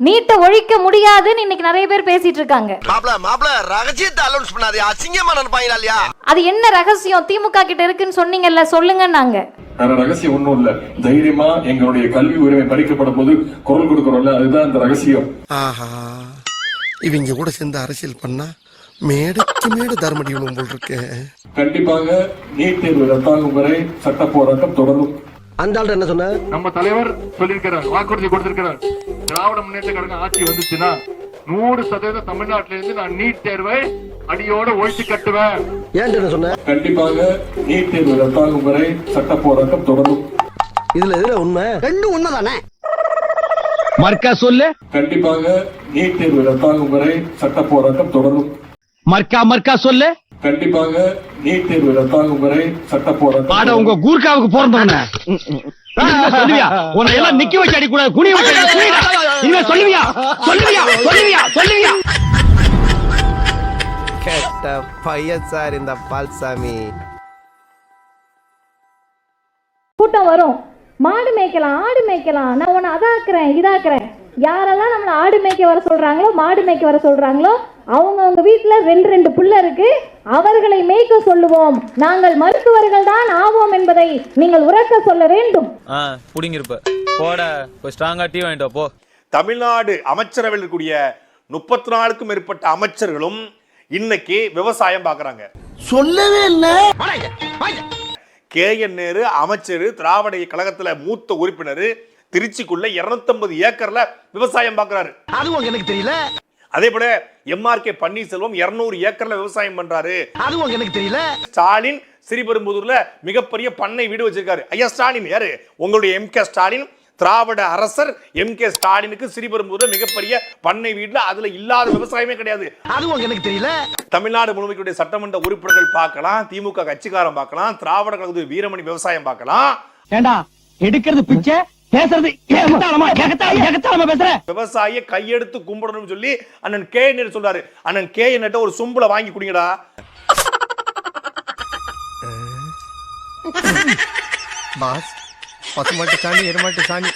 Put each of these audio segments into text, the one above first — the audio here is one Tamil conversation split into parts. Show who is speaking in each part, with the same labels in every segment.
Speaker 1: நீட்டை ஒழிக்க முடியாதுன்னு இன்னைக்கு நிறைய பேர் பேசிட்டு இருக்காங்க.
Speaker 2: மாப்ள மாப்ள ரகசியத்தை அலௌன்ஸ் பண்ணாதே. அசிங்கமா நினைப்பாங்களா இல்லையா?
Speaker 1: அது என்ன ரகசியம்? திமுக கிட்ட இருக்குன்னு சொன்னீங்கல்ல சொல்லுங்க நாங்க
Speaker 3: வேற ரகசியம் ஒண்ணும் இல்ல. தைரியமா எங்களுடைய கல்வி உரிமை பறிக்கப்படும் போது குரல் கொடுக்கிறோம்ல அதுதான் அந்த ரகசியம்.
Speaker 2: ஆஹா. இவங்க கூட சேர்ந்து அரசியல் பண்ணா மேடைக்கு மேடு தர்மடி விழும் போல் இருக்கு.
Speaker 3: கண்டிப்பாக நீட் தேர்வு ரத்தாகும் வரை சட்ட போராட்டம் தொடரும்.
Speaker 2: அந்த ஆள் என்ன சொன்ன?
Speaker 4: நம்ம தலைவர் சொல்லியிருக்கிறார் வாக்குறுதி கொடுத்திருக்கிறார். திராவிட முன்னேற்ற கழகம் ஆட்சி வந்துச்சுன்னா நூறு சதவீதம் தமிழ்நாட்டில இருந்து நான் நீட் தேர்வை அடியோட ஒழிச்சு கட்டுவேன்.
Speaker 2: ஏன் சொன்ன
Speaker 3: கண்டிப்பாக நீட் தேர்வு ரத்தாகும் வரை சட்ட போராட்டம் தொடரும்.
Speaker 2: இதுல எதுல உண்மை? ரெண்டும் உண்மைதானே?
Speaker 5: மர்க்கா சொல்லு.
Speaker 3: கண்டிப்பாக நீட் தேர்வு ரத்தாகும் வரை சட்ட போராட்டம் தொடரும்.
Speaker 5: மர்க்கா மர்க்கா சொல்லு.
Speaker 3: கண்டிப்பாக நீட் தேர்வு ரத்தாகும் வரை சட்ட போராட்டம்.
Speaker 5: உங்க கூர்க்காவுக்கு பிறந்தவன. சொல்லுவியா? உன்னை எல்லாம் நிக்க வச்சு அடி கூடாது குனி வச்சு அடி, குனிடா. இனிமே சொல்லுவியா? சொல்லுவியா? சொல்லுவியா? சொல்லுவியா?
Speaker 6: கெட்ட பையன் சார் இந்த பால்சாமி.
Speaker 1: கூட்டம் வரும். மாடு மேய்க்கலாம் ஆடு மேய்க்கலாம். நான் உன்னை அதாக்குறேன் இதாக்குறேன். யாரெல்லாம் நம்மளை ஆடு மேய்க்க வர சொல்றாங்களோ மாடு மேய்க்க வர சொல்றாங்களோ அவங்கவுங்க வீட்டில் ரெண்டு ரெண்டு புள்ள இருக்கு. அவர்களை மேய்க்க சொல்லுவோம். நாங்கள் மருத்துவர்கள் தான் ஆவோம் என்பதை நீங்கள் உறக்க சொல்ல வேண்டும்.
Speaker 7: ஆ புடிங்கிருப்ப. போட போய் ஸ்ட்ராங்கா டீ வாங்கிட்டு போ.
Speaker 8: தமிழ்நாடு அமைச்சரவையில் இருக்கக்கூடிய முப்பத்தி நாலுக்கும் மேற்பட்ட அமைச்சர்களும் இன்னைக்கு விவசாயம் பார்க்கறாங்க.
Speaker 2: சொல்லவே இல்ல.
Speaker 8: கே. என். நேரு அமைச்சர் திராவிட கழகத்துல மூத்த உறுப்பினர் திருச்சிக்குள்ள 250 ஏக்கர்ல விவசாயம் பார்க்கறாரு
Speaker 6: அதுவும் எனக்கு தெரியல.
Speaker 8: அதே போல எம்ஆர்கே பன்னீர்செல்வம் 200 ஏக்கர்ல விவசாயம் பண்றாரு.
Speaker 6: அதுவும் எனக்கு தெரியல.
Speaker 8: ஸ்டாலின் ஸ்ரீபெரும்புதூர்ல மிகப்பெரிய பண்ணை வீடு வச்சிருக்காரு. ஐயா ஸ்டாலின் யாரு? உங்களுடைய எம் கே ஸ்டாலின் திராவிட அரசர் எம் கே ஸ்டாலினுக்கு ஸ்ரீபெரும்புதூர்ல மிகப்பெரிய பண்ணை வீடுல அதுல இல்லாத விவசாயமே கிடையாது.
Speaker 6: அதுவும் எனக்கு தெரியல.
Speaker 8: தமிழ்நாடு முழுமைக்குடைய சட்டமன்ற உறுப்பினர்கள் பார்க்கலாம் திமுக கட்சிக்காரன் பார்க்கலாம் திராவிட கழகத்து வீரமணி விவசாயம் பார்க்கலாம்.
Speaker 5: ஏண்டா எடுக்கிறது பிச்சை? பேசுறது
Speaker 8: விவசாயிய கையெடுத்து கும்பிடணும்னு சொல்லி அண்ணன் கே என் சொல்றாரு. அண்ணன் கே என்கிட்ட ஒரு சும்புல வாங்கி குடிங்கடா.
Speaker 6: பாஸ் பசுமாட்டு சாணி எருமாட்டு சாணி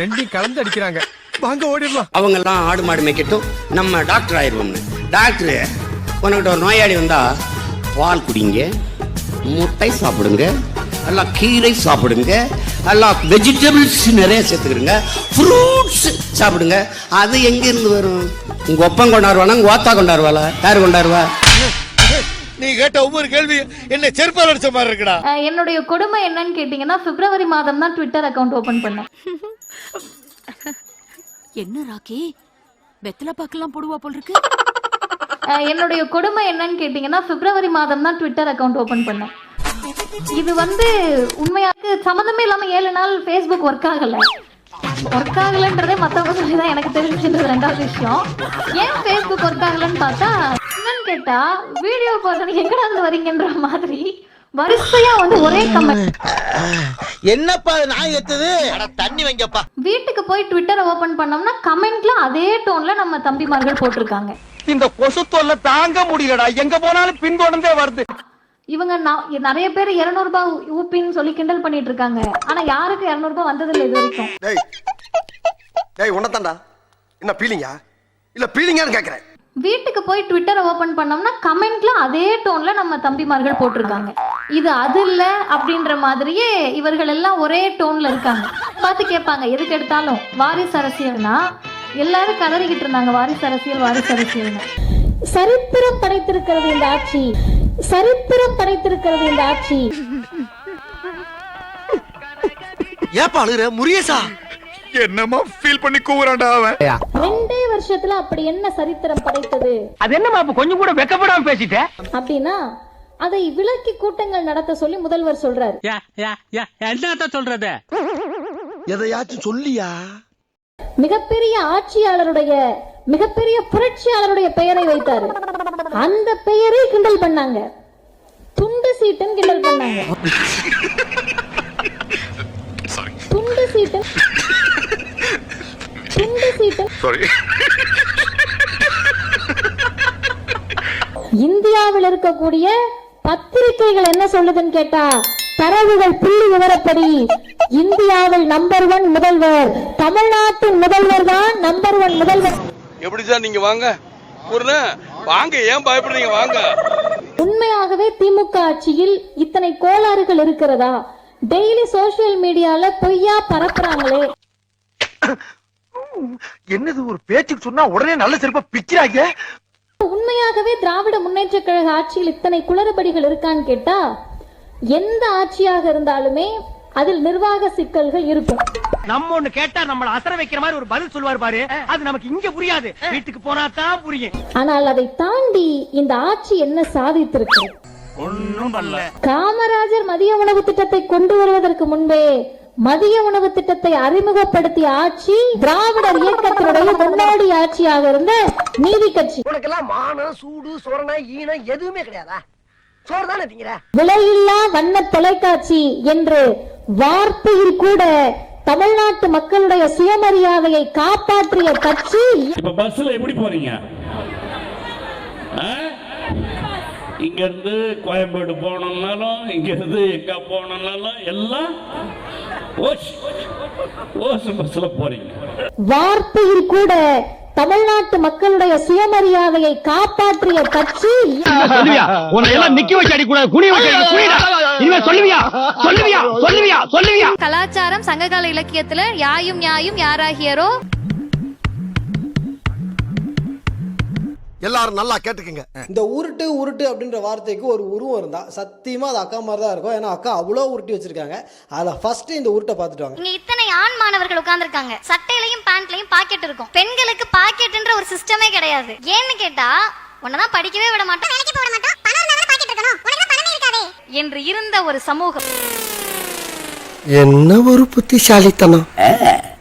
Speaker 6: ரெண்டையும் கலந்து அடிக்கிறாங்க. வாங்க ஓடிடலாம்.
Speaker 9: அவங்க எல்லாம் ஆடு மாடு மேய்க்கட்டும். நம்ம டாக்டர் ஆயிடுவோம்னு. டாக்டர் உனக்கிட்ட ஒரு நோயாளி வந்தா பால் குடிங்க முட்டை சாப்பிடுங்க எல்லாம் கீரை சாப்பிடுங்க எல்லாம் வெஜிடபிள்ஸ் நிறைய சேர்த்துக்கிறங்க ஃப்ரூட்ஸ் சாப்பிடுங்க. அது எங்க இருந்து வரும்? உங்க ஒப்பம் கொண்டாடுவானா? உங்க ஓத்தா கொண்டாடுவாளா? யார் கொண்டாடுவா?
Speaker 2: நீ கேட்ட ஒவ்வொரு கேள்வி என்ன செருப்பால் அடிச்ச மாதிரி இருக்குடா.
Speaker 1: என்னுடைய கொடுமை என்னன்னு கேட்டிங்கன்னா பிப்ரவரி மாதம் தான் ட்விட்டர் அக்கவுண்ட் ஓபன் பண்ணேன்.
Speaker 10: என்ன ராக்கி? வெத்தலை பாக்கெல்லாம் போடுவா போல் இருக்கு.
Speaker 1: என்னுடைய கொடுமை என்னன்னு கேட்டிங்கன்னா பிப்ரவரி மாதம் தான் ட்விட்டர் அக்கவுண்ட் ஓபன் பண்ணேன். இது வந்து உண்மையாக சம்மந்தமே இல்லாம ஏழு நாள் ஃபேஸ்புக் ஒர்க் ஆகல. ஒர்க் ஆகலன்றதே மத்தவங்க சொல்லி தான் எனக்கு தெரிஞ்சுன்றது ரெண்டாவது விஷயம். ஏன் ஃபேஸ்புக் ஒர்க் ஆகலன்னு பார்த்தா என்னன்னு கேட்டா வீடியோ பார்க்கணும் எங்கடா இருந்து வரீங்கன்ற மாதிரி வரிசையா வந்து ஒரே கமெண்ட்
Speaker 2: என்னப்பா நான் எத்தது? தண்ணி வைங்கப்பா.
Speaker 1: வீட்டுக்கு போய் ட்விட்டரை ஓபன் பண்ணோம்னா கமெண்ட்ல அதே டோன்ல நம்ம தம்பிமார்கள் போட்டிருக்காங்க.
Speaker 5: இந்த கொசு தொல்லை தாங்க முடியலடா. எங்க போனாலும் பின்தொடர்ந்தே வருது.
Speaker 1: இவங்க நிறைய பேர் 200 ரூபாய் ஊப்பின்னு சொல்லி கிண்டல் பண்ணிட்டு இருக்காங்க ஆனா யாருக்கு 200 ரூபாய் வந்ததில்லை இது வரைக்கும்?
Speaker 2: டேய் டேய் உன்னதான்டா என்ன பீலிங்கா இல்ல பீலிங்கான்னு கேக்குறேன்.
Speaker 1: வீட்டுக்கு போய் ட்விட்டரை ஓபன் பண்ணோம்னா கமெண்ட்ல அதே டோன்ல நம்ம தம்பிமார்கள் போட்டிருக்காங்க. இது அது இல்ல அப்படின்ற மாதிரியே இவர்கள் எல்லாம் ஒரே டோன்ல இருக்காங்க. பார்த்து கேட்பாங்க எதுக்கு எடுத்தாலும்? வாரிசு அரசியல்னா? எல்லாரும் கதறிக்கிட்டு இருந்தாங்க வாரிசு அரசியல் வாரிசு அரசியல்னு. சரித்திரம் படைத்திருக்கிறது இந்த ஆட்சி. சரித்திரம் படைத்திருக்கிறது இந்த ஆட்சி.
Speaker 2: ஏப்பா அழுகுற? முரியசா
Speaker 4: என்னமா ஃபீல் பண்ணி கூவுறான்டா அவன்.
Speaker 1: ரெண்டே வருஷத்துல அப்படி என்ன சரித்திரம் படைத்தது?
Speaker 5: அது என்னமா இப்ப கொஞ்சம் கூட வெக்கப்படாம பேசிட்ட?
Speaker 1: அப்படின்னா அதை விலக்கி கூட்டங்கள் நடத்த சொல்லி முதல்வர் சொல்றாரு.
Speaker 5: என்னத்த சொல்றது?
Speaker 2: எதையாச்சும் சொல்லியா?
Speaker 1: மிகப்பெரிய ஆட்சியாளருடைய மிகப்பெரிய புரட்சியாளருடைய பெயரை வைத்தாரு. அந்த பெயரை கிண்டல் பண்ணாங்க. துண்டு சீட்டன் கிண்டல் பண்ணாங்க. துண்டு சீட்டன் துண்டு சீட்டன் இந்தியாவில் இருக்கக்கூடிய பத்திரிகைகள் என்ன சொல்லுதுன்னு கேட்டா தரவுகள் புள்ளி விவரப்படி இந்தியாவில் நம்பர் ஒன் முதல்வர். தமிழ்நாட்டின் முதல்வர் தான் நம்பர் ஒன் முதல்வர்.
Speaker 5: எப்படி சார் நீங்க வாங்க? வாங்க ஏன் பயப்படுறீங்க? வாங்க.
Speaker 1: உண்மையாகவே திமுக ஆட்சியில் இத்தனை கோளாறுகள் இருக்கிறதா? டெய்லி சோசியல் மீடியால பொய்யா பரப்புறாங்களே.
Speaker 6: என்னது ஒரு பேச்சுக்கு சொன்னா உடனே நல்ல சிறப்பா பிக்கிறாங்க
Speaker 1: உண்மையாகவே திராவிட முன்னேற்ற கழக ஆட்சியில் இத்தனை குளறுபடிகள் இருக்கான்னு கேட்டா எந்த ஆட்சியாக இருந்தாலுமே அதில் நிர்வாக சிக்கல்கள் இருக்கும்.
Speaker 5: நம்ம ஒண்ணு கேட்டா நம்மள அசர வைக்கிற மாதிரி ஒரு பதில் சொல்லுவார் பாரு. அது நமக்கு இங்க புரியாது. வீட்டுக்கு போனா தான் புரியும்.
Speaker 1: ஆனால் அதை தாண்டி இந்த ஆட்சி என்ன சாதித்திருக்கு? காமராஜர் மதிய உணவு திட்டத்தை கொண்டு வருவதற்கு முன்பே மதிய உணவு திட்டத்தை அறிமுகப்படுத்திய ஆட்சி திராவிடர் இயக்கத்தினுடைய முன்னோடி ஆட்சியாக இருந்த நீதி கட்சி.
Speaker 6: உனக்கெல்லாம் மானம் சூடு சொரணை ஈனம் எதுவுமே கிடையாதா? சோறு தானே திங்கிற?
Speaker 1: விலையில்லா வண்ண தொலைக்காட்சி என்று வார்த்தையில் கூட தமிழ்நாட்டு மக்களுடைய சுயமரியாதையை காப்பாற்றிய கட்சி
Speaker 5: இப்ப பஸ்ல எப்படி போறீங்க? இங்க இருந்து கோயம்பேடு போனோம்னாலும் இங்க இருந்து எங்க போனோம்னாலும் எல்லாம் பஸ்ல போறீங்க.
Speaker 1: வார்த்தையில் கூட தமிழ்நாட்டு மக்களுடைய சுயமரியாதையை காப்பாற்றிய கட்சி
Speaker 5: நிக்க வச்சு அடி இனிமே சொல்லுவியா? சொல்லுவியா? சொல்லுவியா? சொல்லுவியா?
Speaker 10: கலாச்சாரம் சங்ககால இலக்கியத்துல யாயும் யாயும் யாராகியரோ?
Speaker 2: எல்லாரும் நல்லா கேட்டுக்கங்க.
Speaker 6: இந்த உருட்டு உருட்டு அப்படின்ற வார்த்தைக்கு ஒரு உருவம் இருந்தா சத்தியமா அது அக்கா மாதிரி தான் இருக்கும். ஏன்னா அக்கா அவ்வளோ உருட்டி வச்சிருக்காங்க. அதுல ஃபர்ஸ்ட் இந்த உருட்டை பார்த்துட்டு வாங்க.
Speaker 10: இங்க இத்தனை ஆண் மாணவர்கள் உட்கார்ந்திருக்காங்க. சட்டையிலையும் பேண்ட்லயும் பாக்கெட் இருக்கும். பெண்களுக்கு பாக்கெட்ன்ற ஒரு சிஸ்டமே கிடையாது. ஏன்னு கேட்டா உன்னதான் படிக்கவே விட மாட்டோம். வேலைக்கு போட மாட்டோம். பணம் இருந்தா பாக்கெட் இருக்கணும். என்று இருந்த ஒரு சமூகம்.
Speaker 2: என்ன ஒரு புத்திசாலித்தனம்?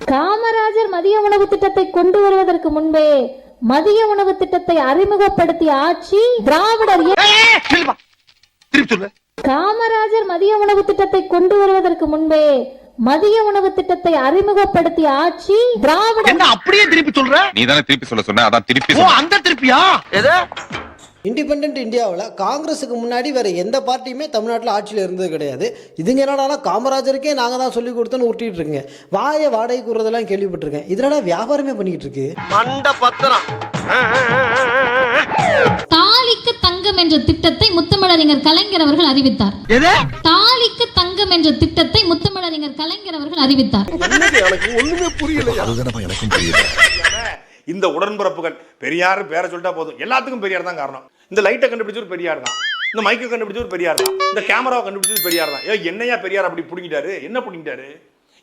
Speaker 1: காமராஜர் மதிய உணவு திட்டத்தை கொண்டு வருவதற்கு முன்பே மதிய உணவு திட்டத்தை அறிமுகப்படுத்திய ஆட்சி திராவிடர் காமராஜர் மதிய உணவு திட்டத்தை கொண்டு வருவதற்கு முன்பே மதிய உணவு திட்டத்தை அறிமுகப்படுத்திய ஆட்சி திராவிட
Speaker 5: என்ன அப்படியே திருப்பி சொல்ற?
Speaker 3: நீ தானே திருப்பி சொல்ல சொன்ன அதான் திருப்பி
Speaker 5: அந்த திருப்பியா?
Speaker 6: இண்டிபெண்ட் இந்தியாவில் காங்கிரஸுக்கு முன்னாடி வேற எந்த பார்ட்டியுமே தமிழ்நாட்டில் ஆட்சியில் இருந்தது கிடையாது. இதுங்க என்னடா காமராஜருக்கே நாங்கள் தான் சொல்லி கொடுத்தோன்னு உருட்டிட்டு இருக்கீங்க. வாயை வாடகை கூறுறதெல்லாம் கேள்விப்பட்டிருக்கேன். இதனடா வியாபாரமே பண்ணிக்கிட்டு இருக்கு?
Speaker 2: மண்ட பத்திரம்
Speaker 1: தாலிக்கு தங்கம் என்ற திட்டத்தை முத்தமிழறிஞர் கலைஞர் அவர்கள் அறிவித்தார். தாலிக்கு தங்கம் என்ற திட்டத்தை முத்தமிழறிஞர் கலைஞர் அவர்கள் அறிவித்தார்.
Speaker 2: எனக்கு? ஒண்ணுமே புரியல அதுதானப்பா எனக்கும் புரியல.
Speaker 8: இந்த உடன்பிறப்புகள் பெரியார் பேரை சொல்லிட்டா போதும். எல்லாத்துக்கும் பெரியார் தான் காரணம். இந்த லைட்டை கண்டுபிடிச்சது பெரியார் தான். இந்த மைக்கை கண்டுபிடிச்சது பெரியார் தான். இந்த கேமராவை கண்டுபிடிச்சது பெரியார் தான். ஏ என்னையா பெரியார் அப்படி பிடிங்கிட்டாரு? என்ன பிடிங்கிட்டாரு?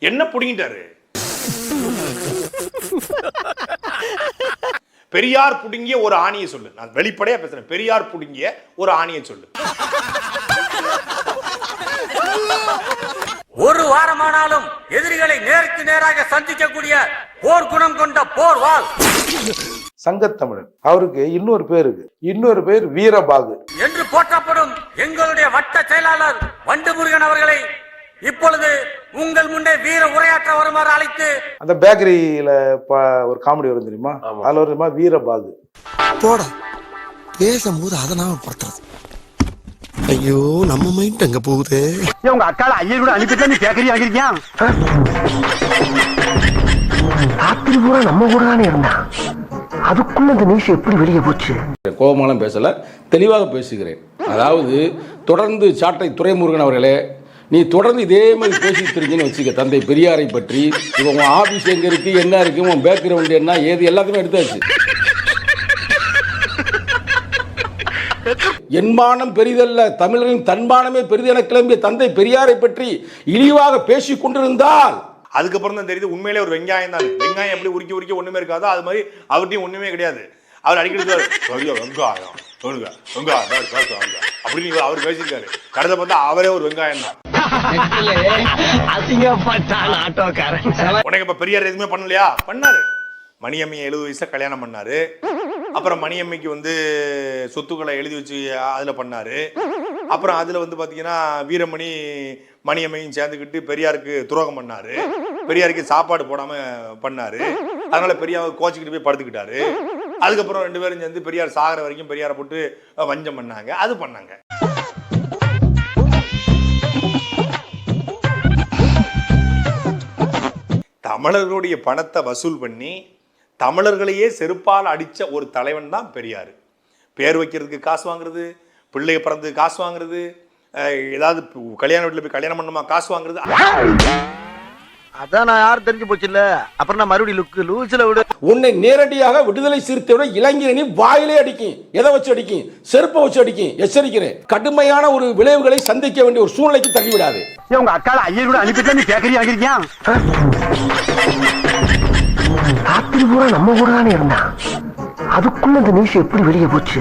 Speaker 8: என்ன புடுங்கிட்டாரு? பெரியார் புடுங்கிய ஒரு ஆணியை சொல்லு. நான் வெளிப்படையா பேசுறேன். பெரியார் புடுங்கிய ஒரு ஆணியை சொல்லு.
Speaker 5: ஒரு வாரமானாலும் எதிரிகளை நேருக்கு நேராக சந்திக்கக்கூடிய போர் குணம் கொண்ட போர் வாழ்
Speaker 4: சங்கத்தமிழன். அவருக்கு இன்னொரு பேர் இருக்கு இன்னொரு பேர் வீரபாகு.
Speaker 5: என்று போற்றப்படும் எங்களுடைய வட்ட செயலாளர் வண்டு முருகன் அவர்களை இப்பொழுது உங்கள் முன்னே வீர உரையாற்ற வருமாறு அழைத்து
Speaker 4: அந்த பேக்கரியில ஒரு காமெடி வரும் தெரியுமா? அதுல தெரியுமா வீரபாகு.
Speaker 2: போடா. பேசும்போது அதை நாம படுத்துறது ஐயோ நம்ம மைண்ட் அங்க போகுது?
Speaker 5: உங்க அக்கால ஐயர் கூட அனுப்பிட்டு நீ பேக்கரி ஆகிருக்கியா
Speaker 6: ராத்திரி பூரா நம்ம கூட தானே இருந்தான் அதுக்குள்ள இந்த நியூஸ் எப்படி வெளியே போச்சு?
Speaker 4: கோபமாலாம் பேசல. தெளிவாக பேசுகிறேன். அதாவது தொடர்ந்து சாட்டை துரைமுருகன் அவர்களே நீ தொடர்ந்து இதே மாதிரி பேசிட்டு இருக்கீங்கன்னு வச்சுக்க தந்தை பெரியாரை பற்றி இப்போ உன் ஆபீஸ் எங்க இருக்கு என்ன இருக்கு உன் பேக்ரவுண்ட் என்ன ஏது எல்லாத்தையுமே எடுத்தாச்சு. என்மானம் பெரிதல்ல தமிழரின் தன்மானமே பெரிது என கிளம்பிய தந்தை பெரியாரை பற்றி இழிவாக பேசிக் கொண்டிருந்தால்
Speaker 8: அதுக்கப்புறம் தான் தெரியுது உண்மையிலே ஒரு வெங்காயம் தான் வெங்காயம் எப்படி உருக்கி உருக்கி ஒண்ணுமே இருக்காதோ அது மாதிரி அவர்கிட்டயும் ஒண்ணுமே கிடையாது. அவர் அடிக்கடி சொல்லுவாரு, "ஐயோ, வெங்காயம் சொல்லுங்க வெங்காயம் வெங்காயம்." அப்படின்னு அவர் பேசியிருக்காரு. கடைசியில் பார்த்தா அவரே ஒரு வெங்காயம் தான். உனக்கு இப்ப பெரியார் எதுவுமே பண்ணலையா? பண்ணாரு. மணியம்மையை எழுபது வயசுல கல்யாணம் பண்ணாரு. அப்புறம் மணியம்மைக்கு வந்து சொத்துக்களை எழுதி வச்சு அதுல பண்ணாரு. அப்புறம் அதுல வந்து பாத்தீங்கன்னா வீரமணி மணியம்மையும் சேர்ந்துக்கிட்டு பெரியாருக்கு துரோகம் பண்ணாரு. பெரியாருக்கு சாப்பாடு போடாம பண்ணாரு. அதனால பெரியார் கோச்சிக்கிட்டு போய் படுத்துக்கிட்டாரு. அதுக்கப்புறம் ரெண்டு பேரும் சேர்ந்து பெரியார் சாகிற வரைக்கும் பெரியாரை போட்டு வஞ்சம் பண்ணாங்க. அது பண்ணாங்க. தமிழர்களுடைய பணத்தை வசூல் பண்ணி தமிழர்களையே செருப்பால் அடிச்ச ஒரு தலைவன் தான் பெரியார். பேர் வைக்கிறதுக்கு காசு வாங்குறது பிள்ளைய பிறந்ததுக்கு காசு வாங்குறது ஏதாவது கல்யாண வீட்டில் போய் கல்யாணம் பண்ணுமா காசு வாங்குறது?
Speaker 5: அதான் நான் யாரும் தெரிஞ்சு போச்சு இல்ல அப்புறம் நான் மறுபடியும் லுக்கு லூசில விடு.
Speaker 4: உன்னை நேரடியாக விடுதலை சிறுத்தையோட இளைஞரணி வாயிலே அடிக்கும் எதை வச்சு அடிக்கும் செருப்பை வச்சு அடிக்கும் எச்சரிக்கிறேன். கடுமையான ஒரு விளைவுகளை சந்திக்க வேண்டிய ஒரு சூழ்நிலைக்கு தள்ளிவிடாது.
Speaker 5: உங்க அக்கால ஐயர் கூட அனுப்பிட்டு நீ பேக்கரி வாங்கிருக்கியா ராத்திரி பூரா நம்ம கூட தானே இருந்தான். அதுக்குள்ள இந்த நியூஸ் எப்படி வெளியே போச்சு?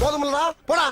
Speaker 2: போதுமில்லடா போடா.